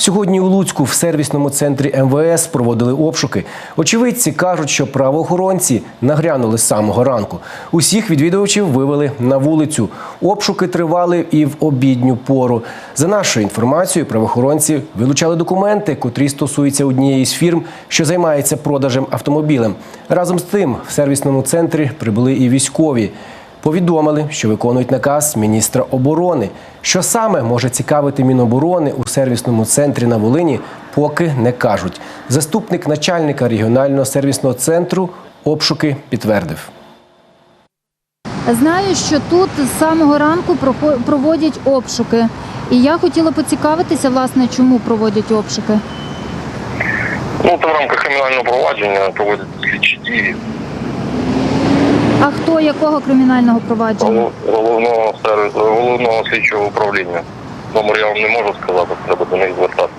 Сьогодні у Луцьку в сервісному центрі МВС проводили обшуки. Очевидці кажуть, що правоохоронці нагрянули з самого ранку. Усіх відвідувачів вивели на вулицю. Обшуки тривали і в обідню пору. За нашою інформацією, правоохоронці вилучали документи, котрі стосуються однієї з фірм, що займається продажем автомобілем. Разом з тим, в сервісному центрі прибули і військові. Повідомили, що виконують наказ міністра оборони. Що саме може цікавити Міноборони у сервісному центрі на Волині, поки не кажуть. Заступник начальника регіонального сервісного центру обшуки підтвердив. Знаю, що тут з самого ранку проводять обшуки. І я хотіла поцікавитися, власне, чому проводять обшуки. Ну, це в рамках кримінального провадження проводять слідчі дії Якого кримінального провадження? Головного головного слідчого управління. Номер я вам не можу сказати, треба до них звертатися.